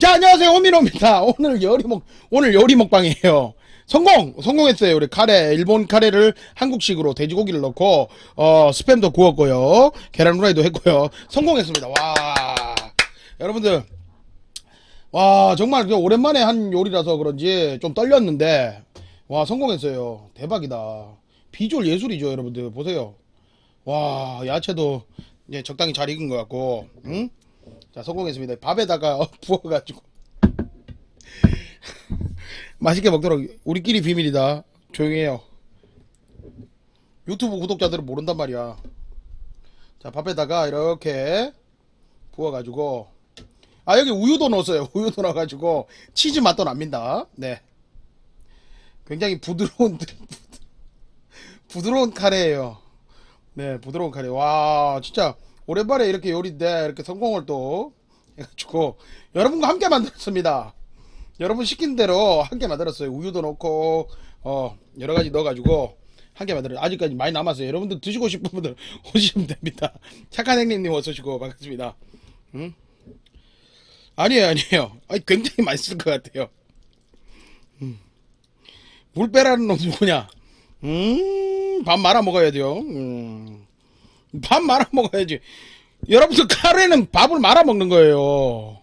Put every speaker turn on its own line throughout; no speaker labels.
자, 안녕하세요. 호민호입니다. 오늘 요리 먹, 오늘 요리 먹방이에요. 성공! 성공했어요. 우리 카레, 일본 카레를 한국식으로 돼지고기를 넣고, 어, 스팸도 구웠고요. 계란 후라이도 했고요. 성공했습니다. 와. 여러분들. 와, 정말 그 오랜만에 한 요리라서 그런지 좀 떨렸는데, 와, 성공했어요. 대박이다. 비주얼 예술이죠, 여러분들. 보세요. 와, 야채도 이제 적당히 잘 익은 것 같고, 응? 자, 성공했습니다. 밥에다가 부어가지고. 맛있게 먹도록 우리끼리 비밀이다. 조용히 해요. 유튜브 구독자들은 모른단 말이야. 자, 밥에다가 이렇게 부어가지고. 아, 여기 우유도 넣었어요. 우유도 넣어가지고 치즈 맛도 납니다. 네. 굉장히 부드러운, 부드러운 카레예요. 네, 부드러운 카레. 와, 진짜 오랜만에 이렇게 요리인데 이렇게 성공을 또 해가지고 여러분과 함께 만들었습니다. 여러분 시킨 대로 함께 만들었어요. 우유도 넣고 어 여러 가지 넣어가지고 함께 만들어요. 아직까지 많이 남았어요. 여러분들 드시고 싶은 분들 오시면 됩니다. 착한 행님님 어서 오시고 반갑습니다. 응? 아니에요, 아니에요. 아니, 굉장히 맛있을 것 같아요. 음. 물 빼라는 놈 누구냐? 음, 밥 말아 먹어야 돼요. 음. 밥 말아 먹어야지. 여러분들 카레는 밥을 말아 먹는 거예요.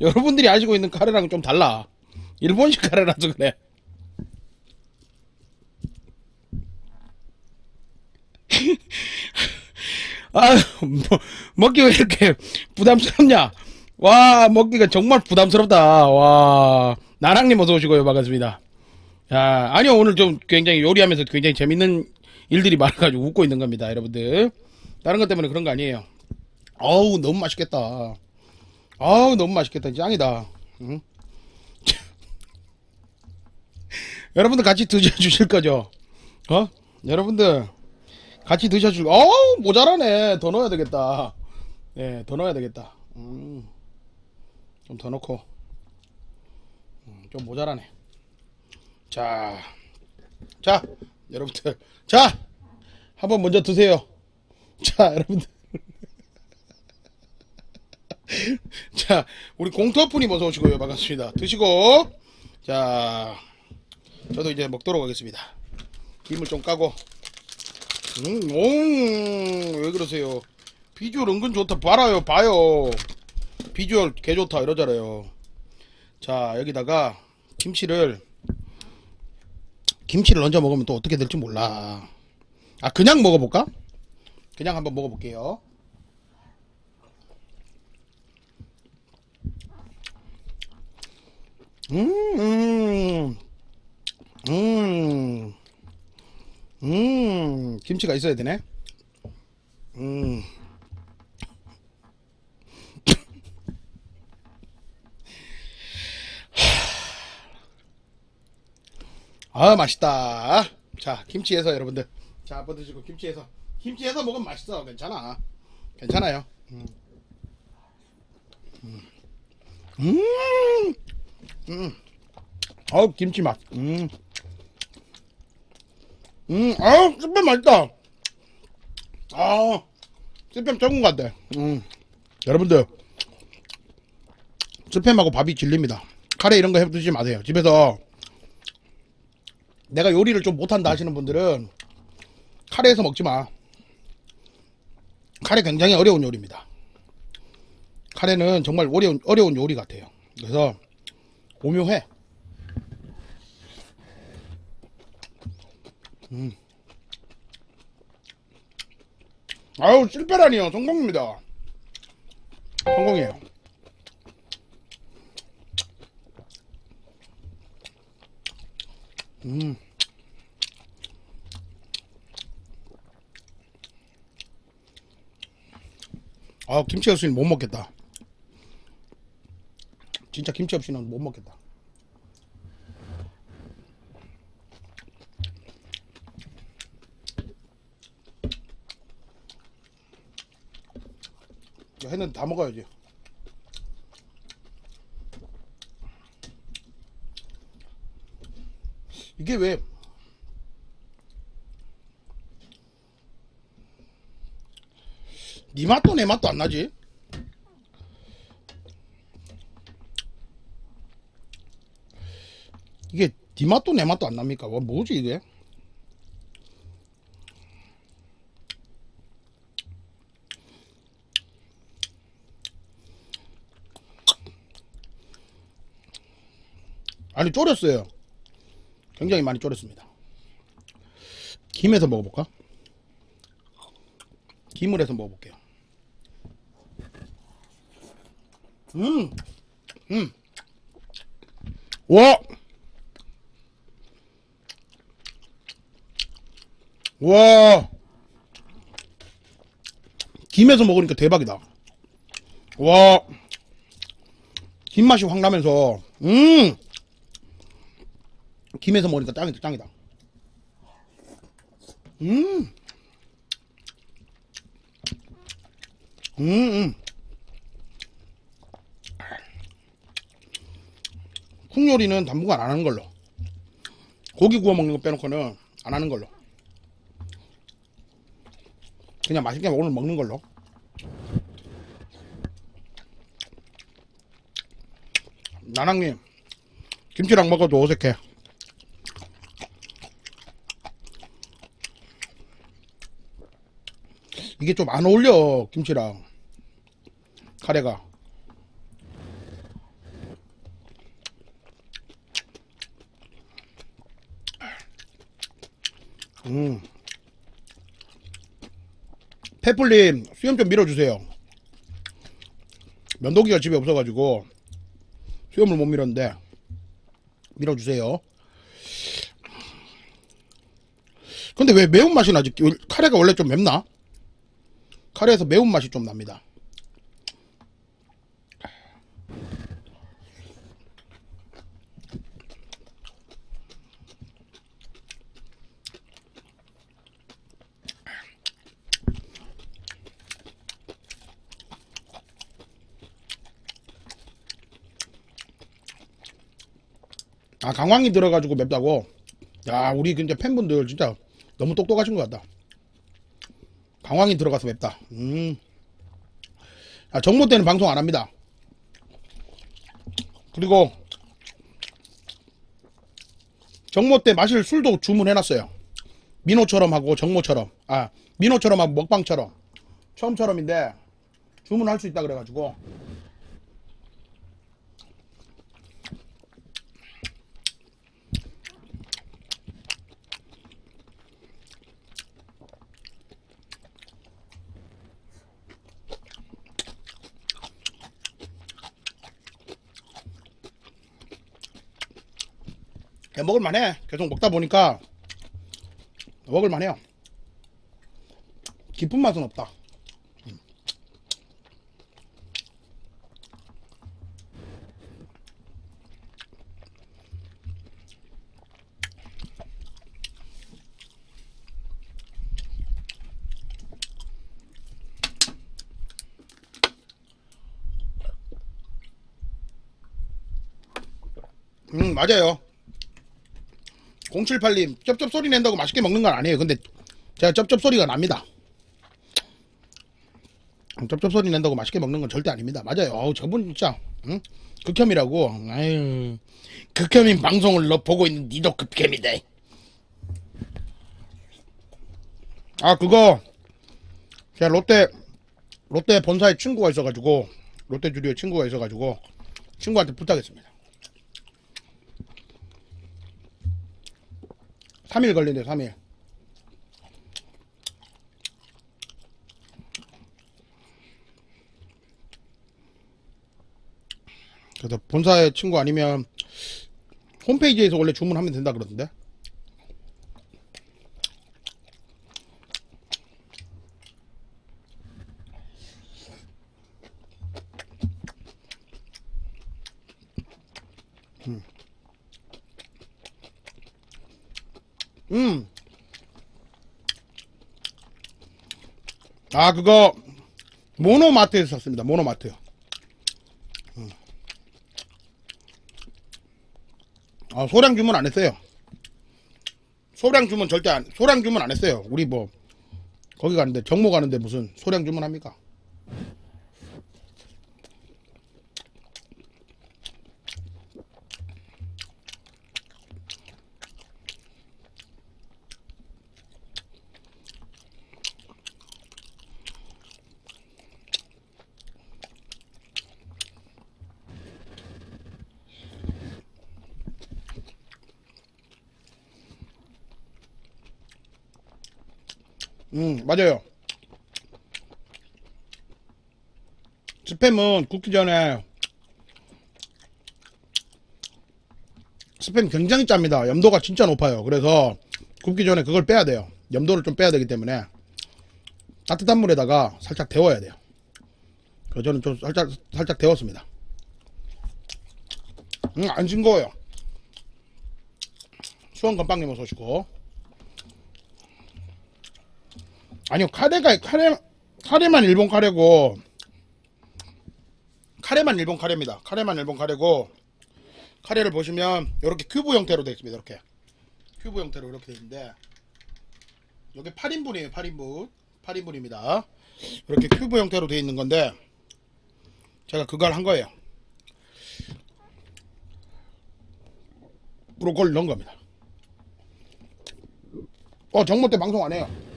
여러분들이 아시고 있는 카레랑은 좀 달라. 일본식 카레라서 그래. 아, 뭐, 먹기 왜 이렇게 부담스럽냐? 와, 먹기가 정말 부담스럽다. 와, 나랑님 어서 오시고요. 반갑습니다. 야, 아니요. 오늘 좀 굉장히 요리하면서 굉장히 재밌는 일들이 많아가지고 웃고 있는 겁니다. 여러분들. 다른 것 때문에 그런 거 아니에요. 어우, 너무 맛있겠다. 아우, 너무 맛있겠다. 짱이다. 응? 여러분들 같이 드셔주실 거죠? 어? 여러분들 같이 드셔줄, 어우, 모자라네. 더 넣어야 되겠다. 예, 더 넣어야 되겠다. 음, 좀 더 넣고. 음, 좀 모자라네. 자, 자, 여러분들. 자, 한번 먼저 드세요. 자, 여러분들. 자, 우리 공터분이 어서 오시고요. 반갑습니다. 드시고, 자, 저도 이제 먹도록 하겠습니다. 김을 좀 까고. 음, 오, 왜 그러세요? 비주얼 은근 좋다. 봐라요, 봐요. 비주얼 개 좋다. 이러잖아요. 자, 여기다가 김치를, 김치를 얹어 먹으면 또 어떻게 될지 몰라. 아, 그냥 먹어볼까? 그냥 한번 먹어볼게요. 음, 음, 음, 음, 김치가 있어야 되네. 음. 아, 맛있다. 자, 김치에서 여러분들. 자, 한번 드시고, 김치에서. 김치에서 먹으면 맛있어. 괜찮아. 괜찮아요. 음. 음. 음. 음. 어우, 김치 맛. 음. 음, 아우, 스팸 맛있다. 아, 스팸 적은 것 같아. 음. 여러분들, 스팸하고 밥이 질립니다. 카레 이런 거 해 드시지 마세요. 집에서 내가 요리를 좀 못한다 하시는 분들은 카레에서 먹지 마. 카레 굉장히 어려운 요리입니다. 카레는 정말 어려운, 어려운 요리 같아요. 그래서 오묘해. 음. 아유, 실패라니요. 성공입니다. 성공이에요. 음. 아, 김치 없이는 못 먹겠다. 진짜 김치 없이는 못 먹겠다. 했는데 다 먹어야지. 이게 왜 니 맛도 내 맛도 안 나지? 이게 니 맛도 내 맛도 안 납니까? 와 뭐지 이게? 아니 졸였어요. 굉장히 많이 졸였습니다. 김에서 먹어볼까? 김을 해서 먹어볼게요. 음, 음, 와, 와, 김에서 먹으니까 대박이다. 와, 김 맛이 확 나면서, 음, 김에서 먹으니까 짱이다, 짱이다. 음, 음, 음. 콩 요리는 당분간 안 하는 걸로. 고기 구워 먹는 거 빼놓고는 안 하는 걸로. 그냥 맛있게 오늘 먹는 걸로. 나랑님, 김치랑 먹어도 어색해. 이게 좀 안 어울려, 김치랑. 카레가. 음. 페플님 수염 좀 밀어주세요. 면도기가 집에 없어가지고 수염을 못 밀었는데 밀어주세요. 근데 왜 매운맛이 나지? 카레가 원래 좀 맵나? 카레에서 매운맛이 좀 납니다. 아 강황이 들어가지고 맵다고 야 우리 진짜 팬분들 진짜 너무 똑똑하신 것 같다 강황이 들어가서 맵다. 음. 아, 정모 때는 방송 안 합니다. 그리고 정모 때 마실 술도 주문해놨어요. 민호처럼 하고 정모처럼. 아 민호처럼 하고 먹방처럼. 처음처럼인데 주문할 수 있다 그래가지고 먹을만해. 계속 먹다 보니까 먹을만해요. 깊은 맛은 없다. 음. 음 맞아요. 078님 쩝쩝 소리 낸다고 맛있게 먹는 건 아니에요. 근데 제가 쩝쩝 소리가 납니다. 쩝쩝 소리 낸다고 맛있게 먹는 건 절대 아닙니다. 맞아요. 어우 저분 진짜 응? 극혐이라고. 아유 극혐인 방송을 너 보고 있는 니도 극혐이다. 아 그거 제가 롯데 롯데 본사에 친구가 있어가지고 롯데 주류에 친구가 있어가지고 친구한테 부탁했습니다. 3일 걸린대 3일. 그래서 본사의 친구 아니면 홈페이지에서 원래 주문하면 된다 그러던데 음. 아, 그거, 모노마트에서 샀습니다. 모노마트. 음. 아, 소량 주문 안 했어요. 소량 주문 절대 안, 소량 주문 안 했어요. 우리 뭐, 거기 가는데, 정모 가는데 무슨 소량 주문 합니까? 음, 맞아요. 스팸은 굽기 전에 스팸 굉장히 짭니다. 염도가 진짜 높아요. 그래서 굽기 전에 그걸 빼야 돼요. 염도를 좀 빼야 되기 때문에 따뜻한 물에다가 살짝 데워야 돼요. 그래서 저는 좀 살짝 살짝 데웠습니다. 음, 안 싱거워요. 수원 건빵님 어서 오시고. 아니요, 카레가, 카레, 카레만 일본 카레고, 카레만 일본 카레입니다. 카레만 일본 카레고, 카레를 보시면, 이렇게 큐브 형태로 되어 있습니다. 이렇게. 큐브 형태로 이렇게 되어 있는데, 여기 8인분이에요, 8인분. 8인분입니다. 이렇게 큐브 형태로 되어 있는 건데, 제가 그걸 한 거예요. 브로콜리 넣은 겁니다. 어, 정모 때 방송 안 해요.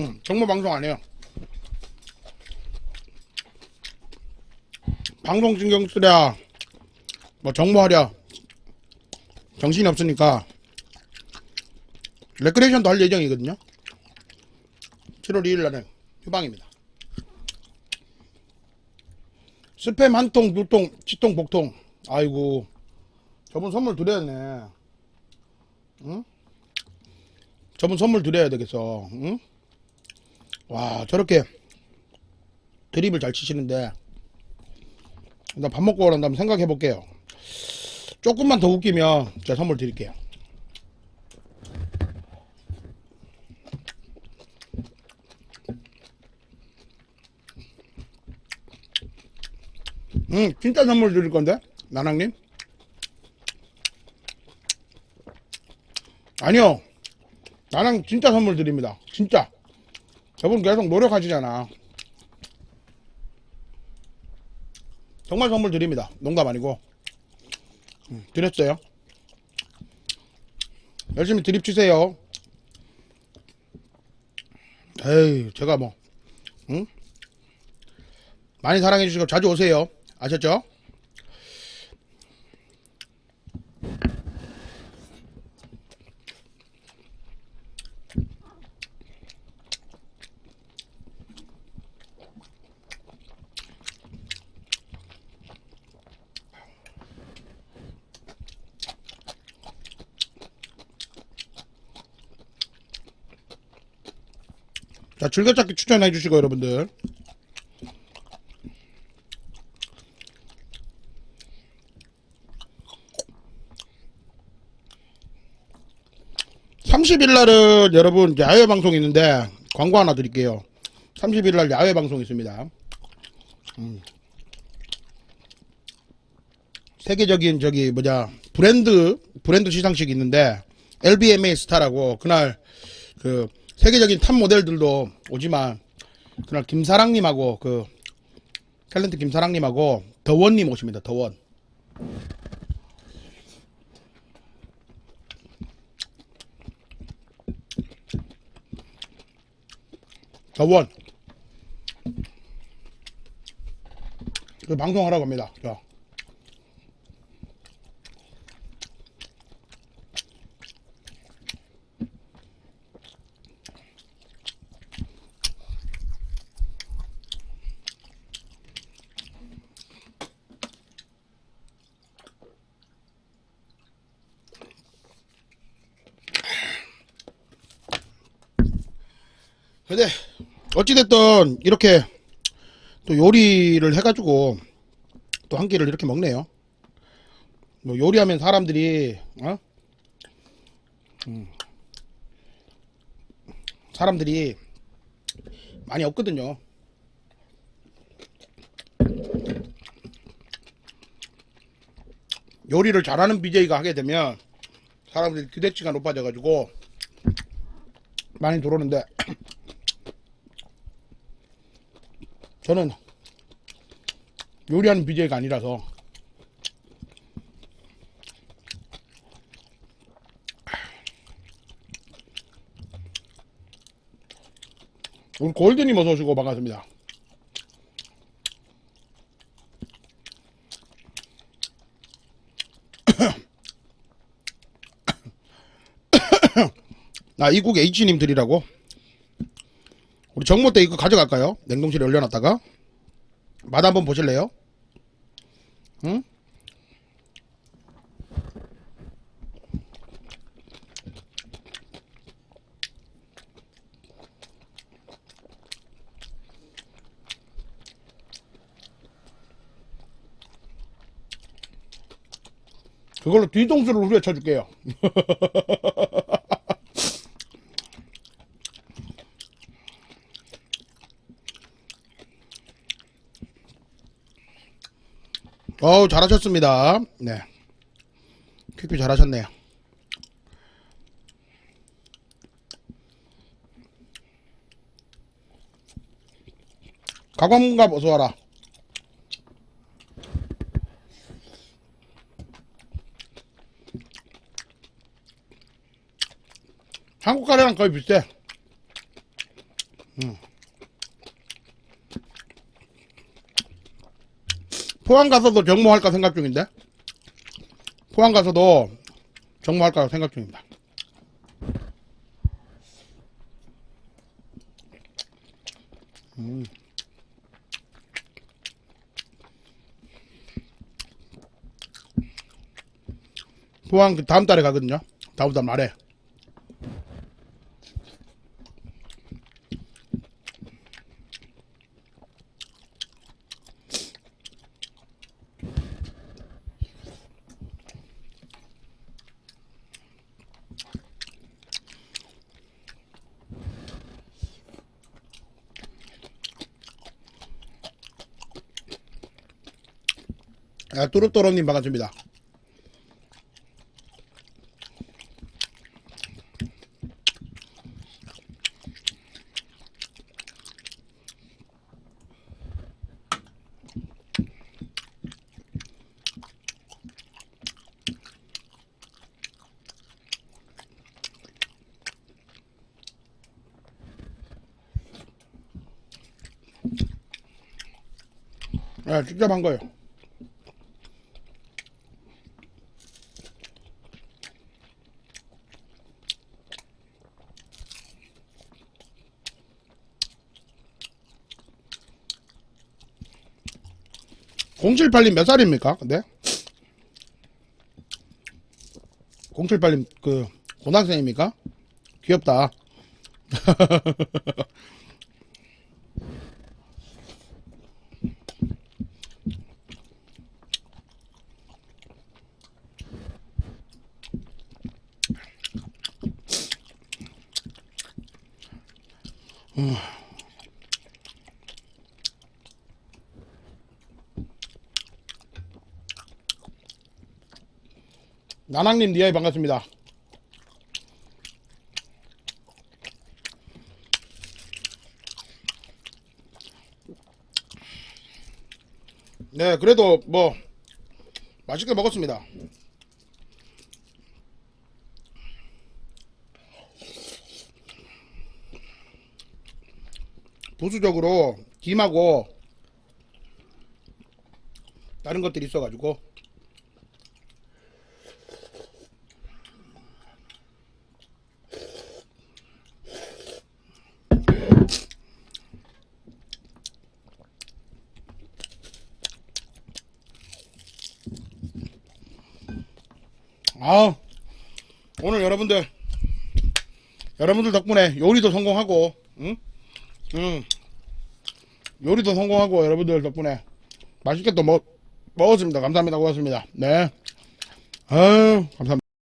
응, 정모 방송 안 해요. 방송 신경 쓰랴, 뭐 정모하랴, 정신이 없으니까, 레크레이션도 할 예정이거든요. 7월 2일 날은 휴방입니다. 스팸 한 통, 두 통, 치통, 복통. 아이고, 저분 선물 드려야네. 응? 저분 선물 드려야 되겠어. 응? 와, 저렇게 드립을 잘 치시는데, 나밥 먹고 오란 다음 생각해 볼게요. 조금만 더 웃기면 제가 선물 드릴게요. 응, 진짜 선물 드릴 건데? 나랑님? 아니요. 나랑 진짜 선물 드립니다. 진짜. 저분 계속 노력하시잖아. 정말 선물 드립니다. 농담 아니고. 음, 드렸어요. 열심히 드립 치세요. 에이, 제가 뭐, 응? 많이 사랑해주시고 자주 오세요. 아셨죠? 자, 즐겨찾기 추천해 주시고 여러분들. 삼십 일 날은 여러분 야외 방송 있는데 광고 하나 드릴게요. 30일 날 야외 방송 있습니다. 음. 세계적인 저기 뭐냐 브랜드 브랜드 시상식이 있는데 LBMA 스타라고 그날 그 세계적인 탑 모델들도 오지만 그날 김사랑님하고 그 탤런트 김사랑님하고 더원님 오십니다. 더원. 더원. 그 방송하라고 합니다. 자. 근데 어찌됐든 이렇게 또 요리를 해가지고 또 한 끼를 이렇게 먹네요. 뭐 요리하면 사람들이 어? 음. 사람들이 많이 없거든요. 요리를 잘하는 BJ가 하게 되면 사람들이 기대치가 높아져가지고 많이 들어오는데 저는 요리하는 BJ가 아니라서 오늘 골든이 어서오시고 반갑습니다. 나 이국 H님들이라고 정모 때 이거 가져갈까요? 냉동실에 올려놨다가. 맛 한번 보실래요? 응? 그걸로 뒤통수를 후려쳐 줄게요. 어우, 잘하셨습니다. 네. 퀴퀴 잘하셨네요. 가광문갑 어서 와라. 한국 가래랑 거의 비슷해. 음. 포항 가서도 정모할까 생각 중인데. 포항 가서도 정모할까 생각 중입니다. 음. 포항 그 다음 달에 가거든요. 다음 달 말에. 아, 뚜루뚜루님 반갑습니다. 아, 직접 한 거예요. 공칠팔님 몇 살입니까? 근데 078님 그 고등학생입니까? 귀엽다. 나낭님 니아이 반갑습니다. 네, 그래도 뭐 맛있게 먹었습니다. 부수적으로 김하고 다른 것들이 있어가지고 아 오늘 여러분들 여러분들 덕분에 요리도 성공하고 응? 응. 요리도 성공하고 여러분들 덕분에 맛있게 또 먹, 먹었습니다. 감사합니다. 고맙습니다. 네. 아유 감사합니다